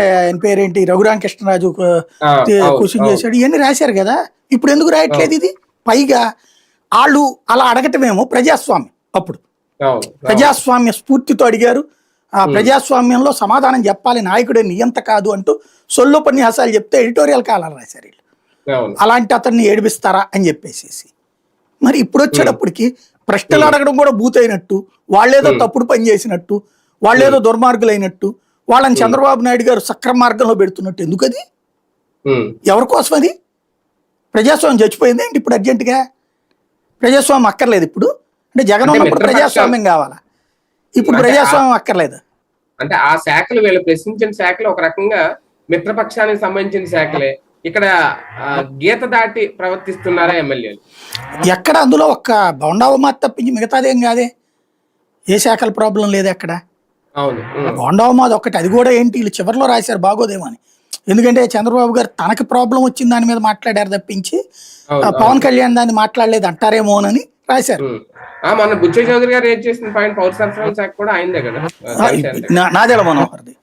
ఆయన పేరేంటి? రఘురామకృష్ణరాజు క్వశ్చన్. చేశాడు. ఇవన్నీ రాశారు కదా? ఇప్పుడు ఎందుకు రాయట్లేదు ఇది? పైగా వాళ్ళు అలా అడగటమేమో ప్రజాస్వామ్యం అప్పుడు. ప్రజాస్వామ్య స్ఫూర్తితో అడిగారు. ఆ ప్రజాస్వామ్యంలో సమాధానం చెప్పాలి నాయకుడే నియంత కాదు అంటూ సొల్లోపన్యాసాలు చెప్తే ఎడిటోరియల్ కాలాలు రాశారు వీళ్ళు. అలాంటి అతన్ని ఏడిపిస్తారా అని చెప్పేసేసి. మరి ఇప్పుడు వచ్చేటప్పటికి ప్రశ్నలు అడగడం కూడా బూతైనట్టు వాళ్ళేదో తప్పుడు పని చేసినట్టు వాళ్ళేదో దుర్మార్గులైనట్టు వాళ్ళని చంద్రబాబు నాయుడు గారు సక్రమ మార్గంలో పెడుతున్నట్టు ఎందుకు అది? ఎవరి కోసం అది? ప్రజాస్వామ్యం చచ్చిపోయింది ఏంటి ఇప్పుడు అర్జెంటుగా? ప్రజాస్వామ్యం అక్కర్లేదు ఇప్పుడు. అంటే జగన్ ఉన్నప్పుడు ప్రజాస్వామ్యం కావాలా? ఇప్పుడు ప్రజాస్వామ్యం అక్కర్లేదు. అంటే ఆ శాఖలు వీళ్ళు ప్రశ్నించిన శాఖలు ఒక రకంగా మిత్రపక్షానికి సంబంధించిన శాఖలే. ఇక్కడ గీత దాటి ప్రవర్తిస్తున్నారా ఎమ్మెల్యేలు? ఎక్కడ అందులో ఒక్క బొండావమాత తప్పించి మిగతాదేం కాదే? ఏ శాఖల ప్రాబ్లం లేదు ఎక్కడ బొండావమాద ఒక్కటి. అది కూడా ఏంటి? వీళ్ళు చివరిలో రాశారు బాగోదేమో అని. ఎందుకంటే చంద్రబాబు గారు తనకి ప్రాబ్లం వచ్చిన దాని మీద మాట్లాడారు తప్పించి పవన్ కళ్యాణ్ దాన్ని మాట్లాడలేదు అంటారేమోనని రాశారు. మన బుచ్చ చౌదరి గారు ఏం చేసిన పాయింట్ పౌర సరఫరాల శాఖ కూడా అయిందే కదా? నాదెల మనోహర్ది.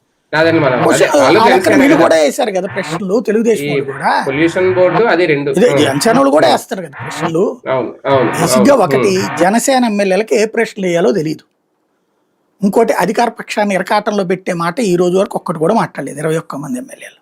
వాళ్ళు. కూడా వేశారు కదా ప్రశ్నలు తెలుగుదేశం కూడా. పొల్యూషన్ బోర్డు అది రెండు. ఇదే జనసేన వాళ్ళు కూడా వేస్తారు కదా ప్రశ్నలు. అవును. ఒకటి జనసేన ఎమ్మెల్యేలకి ఏ ప్రశ్నలు వేయాలో తెలియదు ఇంకోటి అధికార పక్షాన్ని ఇరకాటంలో పెట్టే మాట ఈ రోజు వరకు ఒక్కటి కూడా మాట్లాడలేదు ఇరవై ఒక్క మంది ఎమ్మెల్యేలు.